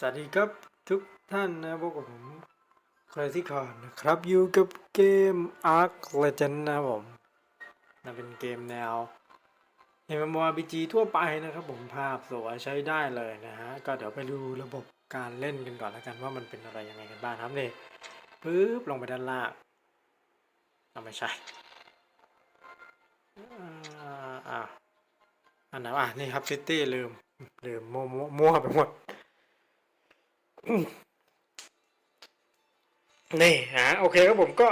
สวัสดีครับทุกท่านนะพวกผมใครที่คอนนะครับอยู่กับเกม Ark Legend นะผมน่าเป็นเกมแนว MMORPG ทั่วไปนะครับผมภาพสวยใช้ได้เลยนะฮะ ก็เดี๋ยวไปดูระบบการเล่นกันก่อนแล้วกันว่ามันเป็นอะไรยังไงกันบ้างครับนี่ปึ๊บลงไปด้านล่างเอาไม่ใช่อ่าอ่าอันไหนวะนี่ครับซิตี้ลืมลืมมัวมั่วมั่วไปหมด นี่ฮะโอเคครับผมก็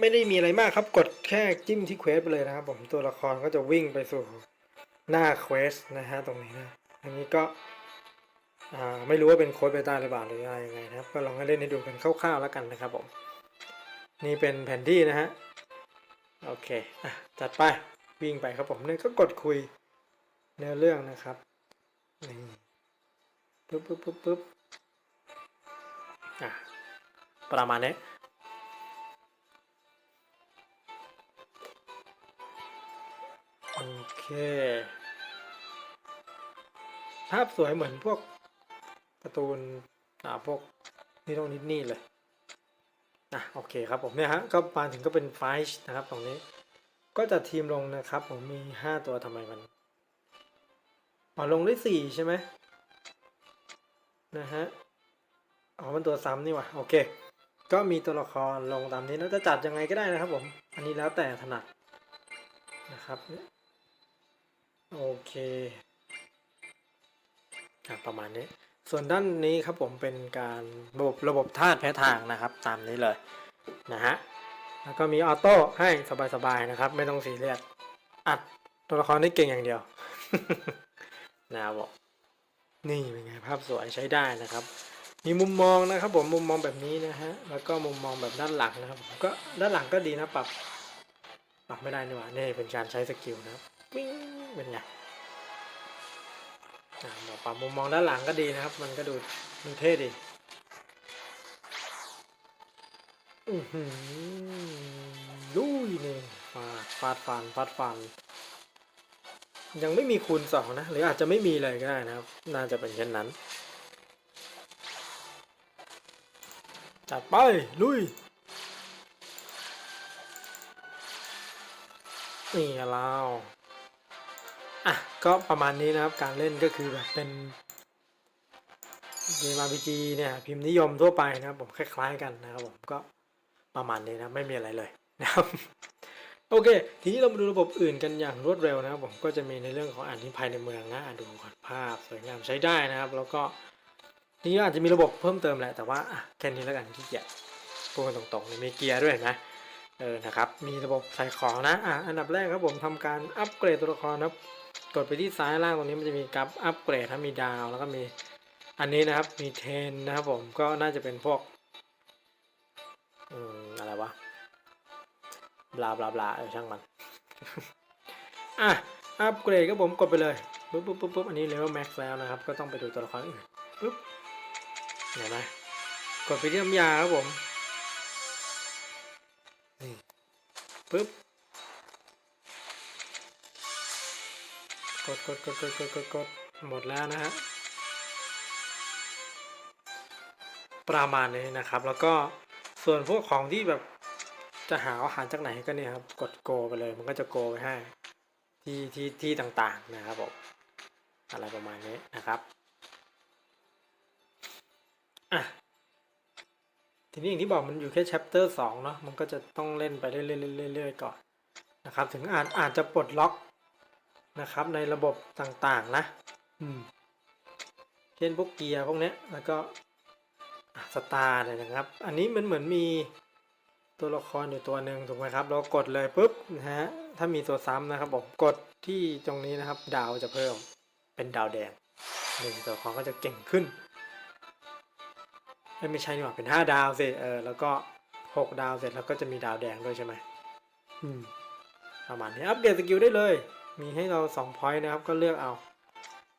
ไม่ได้มีอะไรมากครับ กดแค่จิ้มที่เควสไปเลยนะครับผมตัวละครก็จะวิ่งไปสู่หน้าเควสนะฮะตรงนี้นะอันนี้ก็ไม่รู้ว่าเป็นโค้ดเบต้าหรือเปล่าหรืออะไรยังไงนะครับ ก็ลองเล่นให้ดูกันคร่าวๆแล้วกันนะครับผม นี่เป็นแผนที่นะฮะโอเคอะจัดไปวิ่งไปครับผมเนี่ยก็กดคุยเนื้อเรื่องนะครับนี่ปึ๊บปึ๊บปึ๊บปึ๊บ ประมาณนี้โอเค ภาพสวยเหมือนพวกการ์ตูนอ่าพวกนี่ต้องนิดนี่เลยอะโอเคครับผมเนี่ยฮะก็มาถึงก็เป็นไฟช์นะครับตรงนี้ ก็จะทีมลงนะครับ ผมมีห้าตัวทำไมมันอ๋อลงได้สี่ใช่ไหมนะฮะ อ๋อมันตัวซ้ำนี่ว่ะโอเค ก็มีตัวละครลงตามนี้แล้วจะจัดยังไงก็ได้นะครับผม อันนี้แล้วแต่ถนัดนะครับโอเคอประมาณนี้ ส่วนด้านนี้ครับผมเป็นการระบบระบบธาตุแพ้ทางนะครับ ตามนี้เลยนะฮะแล้วก็มีออโต้ให้สบายๆนะครับ ไม่ต้องซีเรียสอัดตัวละครได้เก่งอย่างเดียวนะครับนี่เป็นไงภาพสวยใช้ได้นะครับ มีมุมมองนะครับผมมุมมองแบบนี้นะฮะแล้วก็มุมมองแบบด้านหลังนะครับก็ด้านหลังก็ดีนะปรับปรับไม่ได้นี่หว่านี่เป็นการใช้สกิลนะครับวิ่งเป็นไงบอกปรับมุมมองด้านหลังก็ดีนะครับ มันก็ดูดูเท่ดีอือหือลุยนี่ยฟาดฟาดฟันฟาดฟันยังไม่มีคูณสองนะ หรืออาจจะไม่มีเลยก็ได้นะครับ น่าจะเป็นเช่นนั้น จัดไป ลุย นี่เราอะ ก็ประมาณนี้นะครับ การเล่นก็คือแบบเป็นเกม RPG เนี่ยพิมพ์นิยมทั่วไปนะครับผมคล้ายๆกันนะครับผมก็ประมาณนี้นะไม่มีอะไรเลยนะครับโอเค ทีนี้เรามาดูระบบอื่นกันอย่างรวดเร็วนะครับผมก็จะมีในเรื่องของอ่านที่ภายในเมืองนะอ่านดูก่อนภาพ สวยงามใช้ได้นะครับ แล้วก็ นี้อาจจะมีระบบเพิ่มเติมแหละแต่ว่าแค่นี้แล้วกันขี้เกียจพูดกันตรงๆเลยมีเกียร์ด้วยเห็นะเออนะครับมีระบบใส่ของนะอะอันดับแรกครับผมทำการอัปเกรดตัวละครนะครับกดไปที่ซ้ายล่างตรงนี้มันจะมีกับอัปเกรดถ้ามีดาวแล้วก็มีอันนี้นะครับมีเทนนะครับผมก็น่าจะเป็นพวกอืมอะไรวะบลาบลาบลาเออช่างมันอะอัปเกรดครับผมกดไปเลยปุ๊บปุ๊บปุ๊บปุ๊บอันนี้เลเวลแม็กซ์แล้วนะครับ ก็ต้องไปดูตัวละครอื่นปุ๊บ เห็นไหมกดไปที่น้ำยาครับผมนี่ปึ๊บกดกดกดกดกดกดกดหมดแล้วนะฮะประมาณนี้นะครับ แล้วก็ส่วนพวกของที่แบบจะหาอาหารจากไหนก็เนี่ยครับ กดโกไปเลย มันก็จะโกไปให้ที่ที่ที่ต่างๆนะครับผมอะไรประมาณนี้นะครับ อะทีนี้อย่างที่บอกมันอยู่แค่ chapter สองเนาะมันก็จะต้องเล่นไปเรื่อยๆๆก่อนนะครับ ถึงอาจอาจจะปลดล็อกนะครับ ในระบบต่างๆ นะ อืมเช่นพวกเกียร์พวกเนี้ยแล้วก็สตาร์เลยนะครับ อันนี้มันเหมือนมีตัวละครอยู่ตัวหนึ่งถูกไหมครับ เรากดเลยปุ๊บนะฮะถ้ามีตัวซ้ำนะครับผมกดที่ตรงนี้นะครับ ดาวจะเพิ่มเป็นดาวแดงหนึ่งตัวละครก็จะเก่งขึ้น ไม่ใช่นี่หว่าเป็นห้าดาวสิเออแล้วก็หกดาวเสร็จแล้วก็จะมีดาวแดงด้วยใช่ไหมอืมประมาณนี้อัปเดตสกิลได้เลย มีให้เราสองพอยต์นะครับ ก็เลือกเอา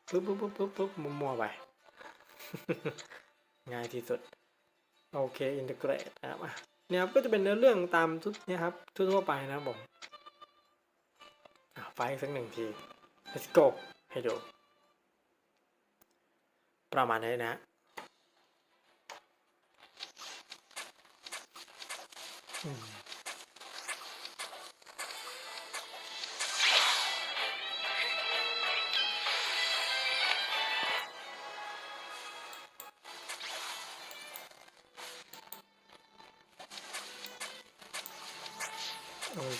ปุ๊บปุ๊บปุ๊บปุ๊บปุ๊บมัวๆไปง่ายที่สุด โอเคอินทิเกรตนะครับอะเนี่ยครับก็จะเป็นเนื้อเรื่องตามทุกเนี่ยครับทั่วๆไปนะผมไฟสักหนึ่งที let's go ให้ดู ประมาณนี้นะ อืม โอ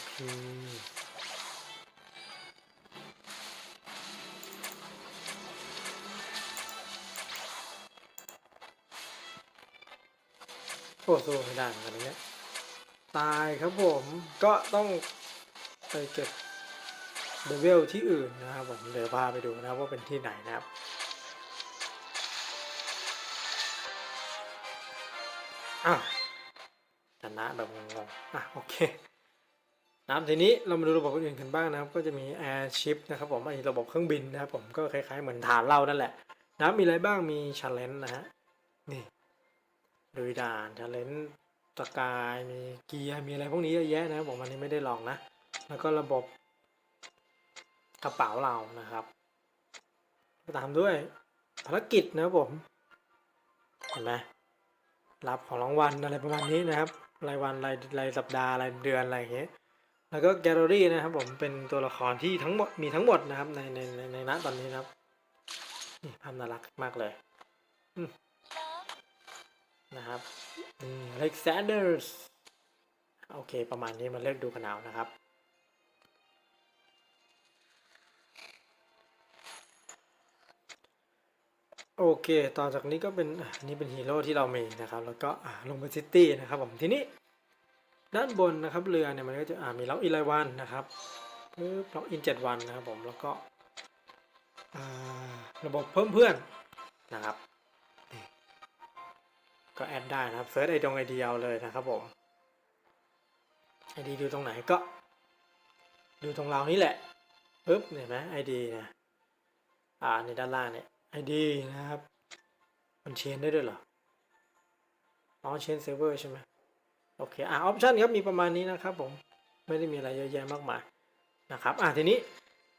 เคโอ้สู้ไม่ได้เหมือนกันนะเนี่ย ตายครับผมก็ต้องไปเก็บเดเวลที่อื่นนะครับผมเดี๋ยวพาไปดูนะครับว่าเป็นที่ไหนนะครับอ้าวชนะแบบงงๆอะโอเคนะทีนี้เรามาดูระบบอื่นกันบ้างนะครับ ก็จะมี Airship นะครับผมไอ้ระบบเครื่องบินนะครับผมก็คล้ายๆเหมือนฐานเรานั่นแหละนะมีอะไรบ้างมี Challenge นะฮะนี่ลุยด่านชาเลนจ์ สกายมีเกียร์มีอะไรพวกนี้เยอะแยะนะครับผมอันนี้ไม่ได้ลองนะ แล้วก็ระบบกระเป๋าเรานะครับตามด้วยภารกิจนะครับผมเห็นไหมรับของรางวัลอะไรประมาณนี้นะครับ รายวันรายรายสัปดาห์รายเดือนอะไรอย่างเงี้ยแล้วก็แกลเลอรี่นะครับ ผมเป็นตัวละครที่ทั้งหมดมีทั้งหมดนะครับในในในในณตอนนี้นะครับนี่ภาพน่ารักมากเลย นะครับเล็กซนเดอร์สโอเค ประมาณนี้มาเลือกดูกันเอานะครับ โอเค ต่อจากนี้ก็เป็นอันนี้เป็นฮีโร่ที่เรามีนะครับ แล้วก็ลงไปซิตี้นะครับผมทีนี้ด้านบนนะครับเรือเนี่ยมันก็จะมีล็อกอินรายวันนะครับปึ๊บล็อกอินเจ็ดวันนะครับผมแล้วก็ระบบเพิ่มเพื่อนนะครับ ก็แอดได้นะครับเซิร์ชไอดงไอเดียเอาเลยนะครับผมไอดีดูตรงไหนก็ ดูตรงเรานี่แหละปึ๊บเห็นไหมไอดีนะอ่าในด้านล่างเนี่ยไอดีนะครับ มันเชนได้ด้วยเหรออ๋อเชนเซิร์ฟเวอร์ใช่ไหมโอเคอ่าออปชันครับมีประมาณนี้นะครับผมไม่ได้มีอะไรเยอะแยะมากมายนะครับอ่าทีนี้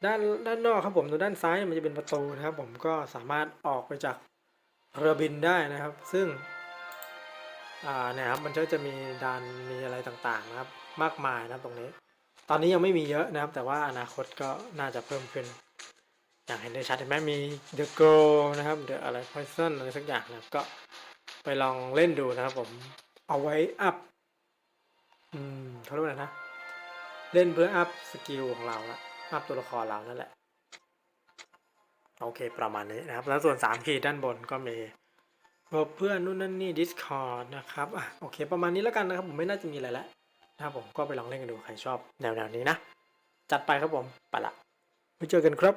ด้านด้านนอกครับผมตรงด้านซ้ายมันจะเป็นประตูนะครับ ผมก็สามารถออกไปจากเรือบินได้นะครับ ซึ่ง เนี่ยครับมันก็จะมีดานมีอะไรต่างๆนะครับ มากมายนะครับตรงนี้ ตอนนี้ยังไม่มีเยอะนะครับ แต่ว่าอนาคตก็น่าจะเพิ่มขึ้น อย่างเห็นได้ชัดเห็นไหมมี The Girl นะครับ The อะไร Poison อะไรสักอย่างนะครับก็ไปลองเล่นดูนะครับผมเอาไว้อัพอืมเขาเรียกว่าอะไรนะ เล่นเพื่ออัพสกิลของเราละอัพตัวละครเรานั่นแหละ โอเคประมาณนี้นะครับ แล้วส่วน 3 ขีดด้านบนก็มี บอกเพื่อนนู่นนั่นนี่ Discord นะครับอะโอเคประมาณนี้แล้วกันนะครับ ผมไม่น่าจะมีอะไรแล้วนะครับผมก็ไปลองเล่นกันดูใครชอบแนวๆนี้นะ จัดไปครับผมไปละไว้เจอกันครับ